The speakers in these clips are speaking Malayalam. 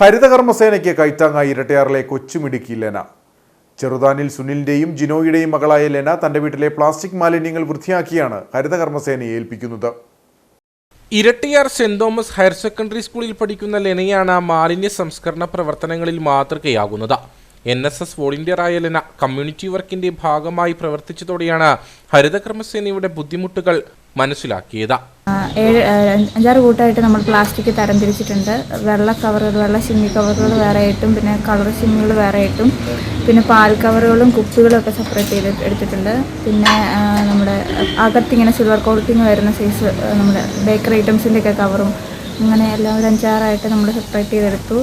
ഹരിതകർമ്മസേനയ്ക്ക് കൈത്താങ്ങായി ഇരട്ടയാറിലെ കൊച്ചുമിടുക്കി ലെന. ചെറുതാനിൽ സുനിലിന്റെയും ജിനോയുടെയും മകളായ ലെന തന്റെ വീട്ടിലെ പ്ലാസ്റ്റിക് മാലിന്യങ്ങൾ വൃത്തിയാക്കിയാണ് ഹരിതകർമ്മസേനയെ ഏൽപ്പിക്കുന്നത്. Irattiyar saint Thomas higher secondary സ്കൂളിൽ പഠിക്കുന്ന ലെനയാണ് മാലിന്യ സംസ്കരണ പ്രവർത്തനങ്ങളിൽ മാതൃകയാകുന്നത്. എൻ എസ് എസ് വോളണ്ടിയറായ ലെന കമ്മ്യൂണിറ്റി വർക്കിന്റെ ഭാഗമായി പ്രവർത്തിച്ചതോടെയാണ് ഹരിതകർമ്മസേനയുടെ ബുദ്ധിമുട്ടുകൾ മനസ്സിലാക്കിയത്. ഏഴ് അഞ്ചാറ് കൂട്ടമായിട്ട് നമ്മൾ പ്ലാസ്റ്റിക് തരംതിരിച്ചിട്ടുണ്ട്. വെള്ള കവറുകൾ വെള്ള ചിമ്മി കവറുകൾ വേറെ ആയിട്ടും പിന്നെ കളർ ചിമ്മികൾ വേറെ ആയിട്ടും പിന്നെ പാൽ കവറുകളും കുപ്പികളും ഒക്കെ സെപ്പറേറ്റ് ചെയ്ത് എടുത്തിട്ടുണ്ട്. പിന്നെ നമ്മുടെ അകത്തിങ്ങനെ സിൽവർ കോട്ടിങ് വരുന്ന സൈസ് നമ്മുടെ ബേക്കറി ഐറ്റംസിന്റെ ഒക്കെ കവറും അങ്ങനെ എല്ലാം ഒരു അഞ്ചാറായിട്ട് നമ്മൾ സെപ്പറേറ്റ് ചെയ്തെടുത്തു.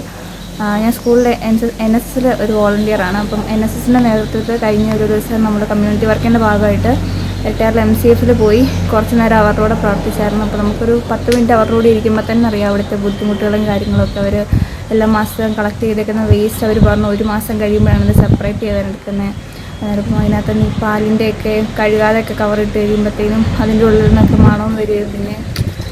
ഞാൻ സ്കൂളിലെ എൻ എൻ എസ് എസിൽ ഒരു വോളണ്ടിയറാണ് അപ്പം എൻ എസ് എസിന്റെ നേതൃത്വത്തിൽ കഴിഞ്ഞ ഒരു ദിവസം നമ്മുടെ കമ്മ്യൂണിറ്റി വർക്കിന്റെ ഭാഗമായിട്ട് എട്ടാറിൽ എം സി എഫിൽ പോയി കുറച്ച് നേരം അവരുടെ പ്രവർത്തിച്ചായിരുന്നു അപ്പോൾ നമുക്കൊരു പത്ത് മിനിറ്റ് അവരുടെ കൂടെ ഇരിക്കുമ്പോൾ തന്നെ അറിയാം അവിടുത്തെ ബുദ്ധിമുട്ടുകളും കാര്യങ്ങളൊക്കെ. അവർ എല്ലാ മാസവും കളക്ട് ചെയ്തേക്കുന്ന വേസ്റ്റ് അവർ പറഞ്ഞു ഒരു മാസം കഴിയുമ്പോഴാണ് ഇത് സെപ്പറേറ്റ് ചെയ്തെടുക്കുന്നത് അന്നേരം അതിനകത്ത് ഈ പാലിന്റെയൊക്കെ കവർ ഇട്ട് കഴിയുമ്പോഴത്തേനും അതിന്റെ ഉള്ളിൽ നിന്നൊക്കെ മണം വരികയും പിന്നെ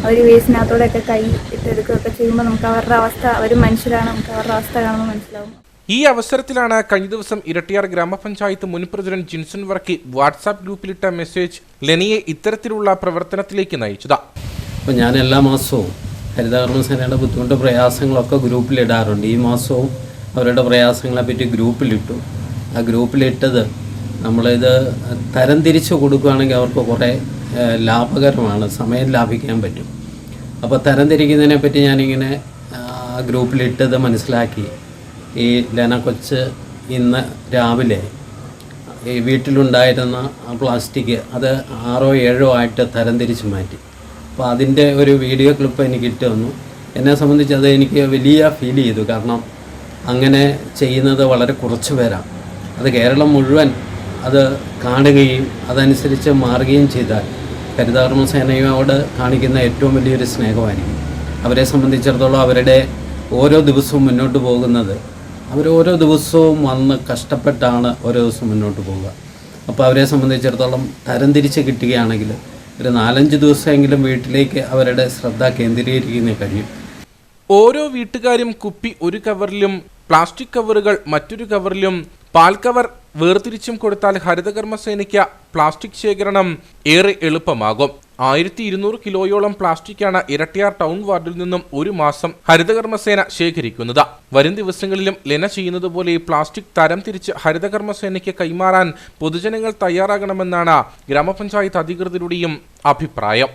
അവർ വേസ്റ്റിനകത്തോടെയൊക്കെ കൈ ഇട്ടെടുക്കുകയൊക്കെ ചെയ്യുമ്പോൾ നമുക്ക് അവരുടെ അവസ്ഥ അവർ മനുഷ്യരാണ് നമുക്ക് അവരുടെ അവസ്ഥ കാണുമ്പോൾ മനസ്സിലാവും. ഈ അവസരത്തിലാണ് കഴിഞ്ഞ ദിവസം ഇരട്ടിയാർ ഗ്രാമപഞ്ചായത്ത് മുൻ പ്രസിഡന്റ് ജിൻസൺ വർക്കി വാട്സാപ്പ് ഗ്രൂപ്പിലിട്ട മെസ്സേജ് ലെനിയെ ഇത്തരത്തിലുള്ള പ്രവർത്തനത്തിലേക്ക് നയിച്ചത്. അപ്പോൾ ഞാൻ എല്ലാ മാസവും ഹരിതകർമ്മസേനയുടെ ബുദ്ധിമുട്ട് പ്രയാസങ്ങളൊക്കെ ഗ്രൂപ്പിലിടാറുണ്ട്. ഈ മാസവും അവരുടെ പ്രയാസങ്ങളെ പറ്റി ഗ്രൂപ്പിലിട്ടു. ആ ഗ്രൂപ്പിലിട്ടത് നമ്മളിത് തരം തിരിച്ച് കൊടുക്കുകയാണെങ്കിൽ അവർക്ക് കുറേ ലാഭകരമാണ്. സമയം ലാഭിക്കാൻ പറ്റും. അപ്പോൾ തരം തിരിക്കുന്നതിനെ പറ്റി ഞാനിങ്ങനെ ആ, ഗ്രൂപ്പിലിട്ടത് മനസ്സിലാക്കി. ഈ ലെന കൊച്ച് ഇന്ന് രാവിലെ ഈ വീട്ടിലുണ്ടായിരുന്ന പ്ലാസ്റ്റിക് അത് ആറോ ഏഴോ ആയിട്ട് തരംതിരിച്ച് മാറ്റി. അപ്പോൾ അതിന്റെ ഒരു വീഡിയോ ക്ലിപ്പ് എനിക്ക് ഇട്ട് തന്നു. എന്നെ സംബന്ധിച്ച് അത് എനിക്ക് വലിയ ഫീൽ ചെയ്തു. കാരണം അങ്ങനെ ചെയ്യുന്നത് വളരെ കുറച്ച് പേരാണ്. അത് കേരളം മുഴുവൻ അത് കാണുകയും അതനുസരിച്ച് മാറുകയും ചെയ്താൽ ഹരിതകർമ്മ സേനയോട് കാണിക്കുന്ന ഏറ്റവും വലിയൊരു സ്നേഹമായിരിക്കും. അവരെ സംബന്ധിച്ചിടത്തോളം അവരുടെ ഓരോ ദിവസവും മുന്നോട്ട് പോകുന്നത് അവർ ഓരോ ദിവസവും വന്ന് കഷ്ടപ്പെട്ടാണ് ഓരോ ദിവസം മുന്നോട്ട് പോവുക. അപ്പോൾ അവരെ സംബന്ധിച്ചിടത്തോളം തരംതിരിച്ച് കിട്ടുകയാണെങ്കിൽ ഒരു നാലഞ്ച് ദിവസമെങ്കിലും വീട്ടിലേക്ക് അവരുടെ ശ്രദ്ധ കേന്ദ്രീകരിക്കുന്നേ കഴിയും ഓരോ വീട്ടുകാരും കുപ്പി ഒരു കവറിലും പ്ലാസ്റ്റിക് കവറുകൾ മറ്റൊരു കവറിലും പാൽ കവർ വേർതിരിച്ചും കൊടുത്താൽ ഹരിതകർമ്മസേനയ്ക്ക് പ്ലാസ്റ്റിക് ശേഖരണം ഏറെ എളുപ്പമാകും. ആയിരത്തി ഇരുന്നൂറ് കിലോയോളം പ്ലാസ്റ്റിക്കാണ് ഇരട്ടിയാർ ടൗൺ വാർഡിൽ നിന്നും ഒരു മാസം ഹരിതകർമ്മസേന ശേഖരിക്കുന്നത്. വരും ദിവസങ്ങളിലും ലെന ചെയ്യുന്നത് പോലെ പ്ലാസ്റ്റിക് തരം തിരിച്ച് ഹരിതകർമ്മസേനയ്ക്ക് കൈമാറാൻ പൊതുജനങ്ങൾ തയ്യാറാകണമെന്നാണ് ഗ്രാമപഞ്ചായത്ത് അധികൃതരുടെയും അഭിപ്രായം.